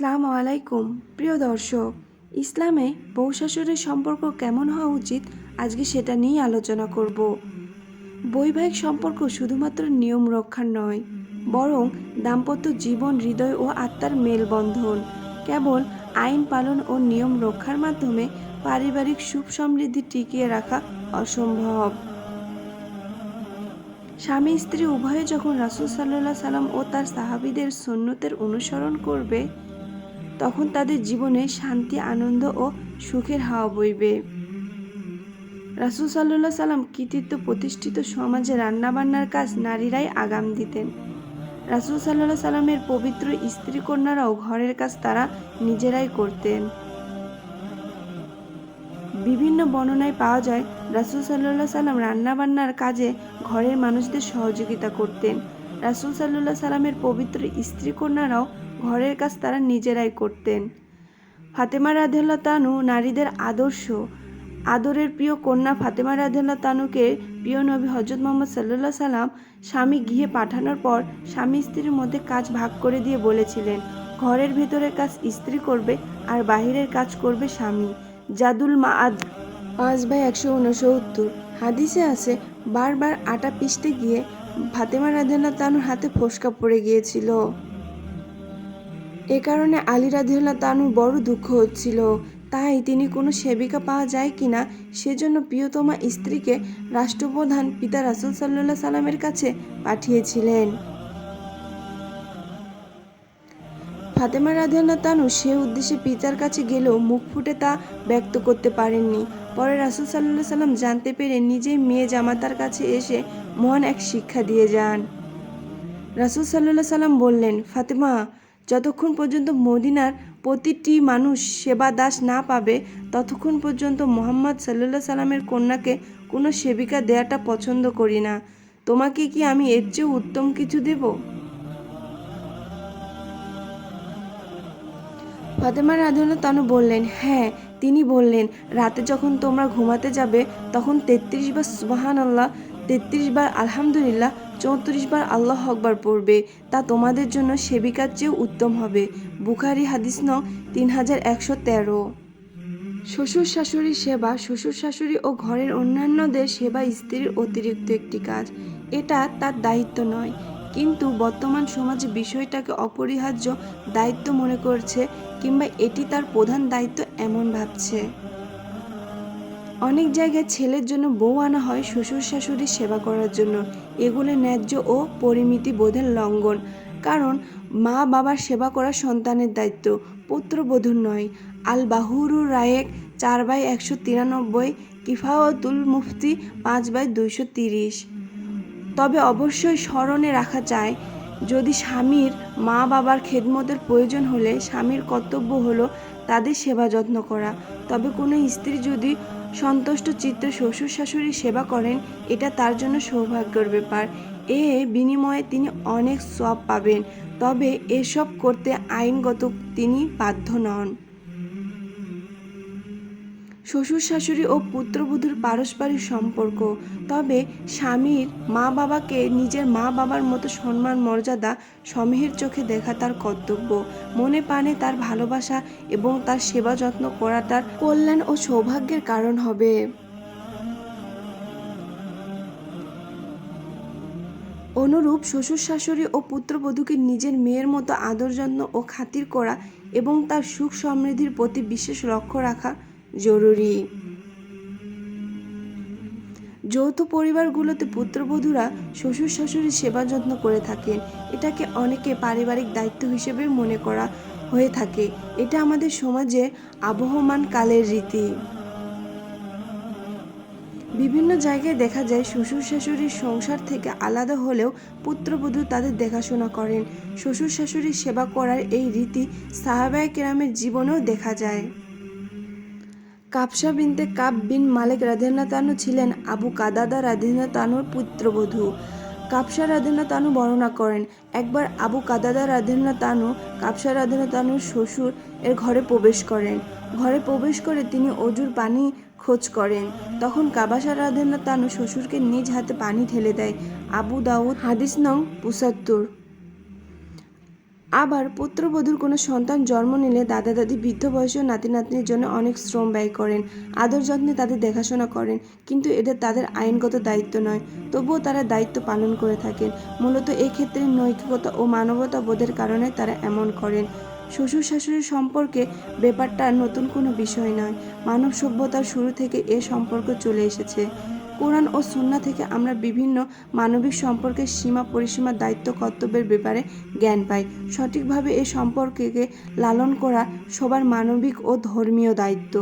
আসসালামু আলাইকুম, প্রিয় দর্শক। ইসলামে বউ শাশুড়ির সম্পর্ক কেমন হওয়া উচিত আজকে সেটা নিয়েই আলোচনা করব। বৈবাহিক সম্পর্ক শুধুমাত্র নিয়ম রক্ষার নয়, বরং দাম্পত্য জীবন, হৃদয় ও আত্মার মেলবন্ধন। কেবল আইন পালন ও নিয়ম রক্ষার মাধ্যমে পারিবারিক সুখ সমৃদ্ধি টিকিয়ে রাখা অসম্ভব। স্বামী স্ত্রী উভয়ে যখন রাসুল সাল্লাহ সাল্লাম ও তার সাহাবিদের সন্ন্যতের অনুসরণ করবে তখন তাদের জীবনে শান্তি, আনন্দ ও সুখের হাওয়া বইবে। রাসুল সাল্লাহ সাল্লাম কৃতিত্ব প্রতিষ্ঠিত সমাজে রান্নাবান্নার কাজ নারীরাই আগাম দিতেন। রাসুল সাল্লাহ সাল্লামের পবিত্র স্ত্রী কন্যারাও ঘরের কাজ তারা নিজেরাই করতেন। বিভিন্ন বর্ণনায় পাওয়া যায়, রাসুল সাল্লাহ সাল্লাম রান্নাবান্নার কাজে ঘরের মানুষদের সহযোগিতা করতেন। রাসুল সাল্লাহ সাল্লামের পবিত্র স্ত্রী কন্যারাও ঘরের কাজ তারা নিজেরাই করতেন। ফাতেমা রাধেল্লা তানু নারীদের আদর্শ। আদরের প্রিয় কন্যা ফাতেমা রাধেল্লা তানুকে প্রিয় নবী হজরত মোহাম্মদ সাল্লাহ সাল্লাম স্বামী গৃহে পাঠানোর পর স্বামী স্ত্রীর মধ্যে কাজ ভাগ করে দিয়ে বলেছিলেন, ঘরের ভেতরের কাজ স্ত্রী করবে আর বাহিরের কাজ করবে স্বামী। জাদুল মাআদ পাঁচ বাই একশো উনসত্তর। হাদিসে আছে, বারবার আটা পিষতে গিয়ে ফাতেমা রাধেল্লা তানুর হাতে ফোসকা পড়ে গিয়েছিল। এ কারণে আলী রাধেল্লা তানুর বড় দুঃখ হচ্ছিল। তাই তিনি কোনো সেবিকা পাওয়া যায় কিনা সেজন্য প্রিয়তমা স্ত্রীকে রাষ্ট্রপ্রধান পিতা রাসুল সাল্লাহ সাল্লামের কাছে পাঠিয়েছিলেন। ফাতেমা রাধিয়াল্লাহ তানু সে উদ্দেশ্যে পিতার কাছে গেলেও মুখ ফুটে তা ব্যক্ত করতে পারেননি। পরে রাসুল সাল্লাহ সাল্লাম জানতে পেরে নিজেই মেয়ে জামাতার কাছে এসে মহান এক শিক্ষা দিয়ে যান। রাসুল সাল্লাহ সাল্লাম বললেন, ফাতেমা যতক্ষণ পর্যন্ত মদিনার প্রতিটি মানুষ সেবা দাস না পাবে, ততক্ষণ পর্যন্ত মোহাম্মদ সাল্লাহ সাল্লামের কন্যাকে কোনো সেবিকা দেয়াটা পছন্দ করি না। তোমাকে কি আমি এর চেয়েও উত্তম কিছু দেবো? ফাতেমা রাধুল্লাহ তানু বললেন হ্যাঁ তিনি বললেন, রাতে যখন তোমরা ঘুমাতে যাবে, তখন তেত্রিশ বার সুবাহান আল্লাহ তেত্রিশ বার আলহামদুলিল্লাহ চৌত্রিশ বার আল্লাহ আকবার পড়বে, তা তোমাদের জন্য সেবিকার চেয়েও উত্তম হবে। বুখারি হাদিস ন তিন হাজার একশো তেরো। শ্বশুর শাশুড়ির সেবা, শ্বশুর শাশুড়ি ও ঘরের অন্যান্যদের সেবা স্ত্রীর অতিরিক্ত একটি কাজ। এটা তার দায়িত্ব নয়। কিন্তু বর্তমান সমাজে বিষয়টাকে অপরিহার্য দায়িত্ব মনে করছে কিংবা এটি তার প্রধান দায়িত্ব এমন ভাবছে। অনেক জায়গায় ছেলের জন্য বউ আনা হয় শ্বশুর শাশুড়ির সেবা করার জন্য। এগুলো ন্যায্য ও পরিমিতি বোধের লঙ্ঘন, কারণ মা বাবার সেবা করা সন্তানের দায়িত্ব, পুত্রবধূর নয়। আল বাহুরুর রায়েক চার বাই একশো তিরানব্বই কিফাওয়াতুল মুফতি পাঁচ বাই দুইশো তিরিশ। তবে অবশ্যই স্মরণে রাখা চায় যদি স্বামীর মা বাবার খেদমতের প্রয়োজন হলে স্বামীর কর্তব্য হলো তাদের সেবা যত্ন করা। তবে কোনো স্ত্রী যদি সন্তুষ্ট চিত্ত শ্বশুর শাশুড়ির সেবা করেন, এটা তার জন্য সৌভাগ্যের ব্যাপার। এ বিনিময়ে তিনি অনেক সব পাবেন। তবে এসব করতে আইনগত তিনি বাধ্য নন। শ্বশুর শাশুড়ি ও পুত্রবধূর পারস্পরিক সম্পর্ক। তবে স্বামীর মা বাবাকে নিজের মা বাবার মতো সম্মান, মর্যাদা সমীহের চোখে দেখা তার কর্তব্য। মনে প্রাণে তার ভালোবাসা এবং তার সেবা যত্ন করা তার কল্যাণ ও সৌভাগ্যের কারণ হবে। অনুরূপ শ্বশুর শাশুড়ি ও পুত্রবধূকে নিজের মেয়ের মতো আদর যত্ন ও খাতির করা এবং তার সুখ সমৃদ্ধির প্রতি বিশেষ লক্ষ্য রাখা জরুরি। যৌথ পরিবারগুলোতে পুত্রবধূরা শ্বশুর শাশুড়ির সেবা যত্ন করে থাকেন। এটাকে অনেকে পারিবারিক দায়িত্ব হিসেবে মনে করা হয়ে থাকে। এটা আমাদের সমাজে আবহমান কালের রীতি। বিভিন্ন জায়গায় দেখা যায় শ্বশুর শাশুড়ির সংসার থেকে আলাদা হলেও পুত্রবধূ তাদের দেখাশোনা করেন। শ্বশুর শাশুড়ির সেবা করার এই রীতি সাহাবায় কেরামের জীবনেও দেখা যায়। কাপসা বিনতে কাপ বিন মালিক রাধেন্দ্র তানু ছিলেন আবু কাদাদা রাধেন্দ্র তানুর পুত্রবধূ। কাপসা রাধেন্দ্র তানু বর্ণনা করেন, একবার আবু কাদাদা রাধেন্দ্র তানু কাপসা রাধেন্দ্র তানুর শ্বশুর এর ঘরে প্রবেশ করেন। ঘরে প্রবেশ করে তিনি অজুর পানি খোঁজ করেন। তখন কাবাসা রাধেন্দ্র তানু শ্বশুরকে নিজ হাতে পানি ঢেলে দেয়। আবু দাউদ হাদিস নং পঁচাত্তর। আবার পুত্রবধূর কোনো সন্তান জন্ম নিলে দাদা দাদি বৃদ্ধ বয়সেও নাতি নাতনির জন্য অনেক শ্রম ব্যয় করেন, আদর যত্নে তাদের দেখাশোনা করেন, কিন্তু এটা তাদের আইনগত দায়িত্ব নয়, তবুও তারা দায়িত্ব পালন করে থাকেন। মূলত এক্ষেত্রে নৈতিকতা ও মানবতা বোধের কারণে তারা এমন করেন। শ্বশুর শাশুড়ির সম্পর্কে ব্যাপারটা নতুন কোনো বিষয় নয়, মানব সভ্যতার শুরু থেকে এ সম্পর্ক চলে এসেছে। কোরআন ও সুন্না থেকে আমরা বিভিন্ন মানবিক সম্পর্কের সীমা পরিসীমার দায়িত্ব, কর্তব্যের ব্যাপারে জ্ঞান পাই। সঠিকভাবে এ সম্পর্ককে লালন করা সবার মানবিক ও ধর্মীয় দায়িত্ব।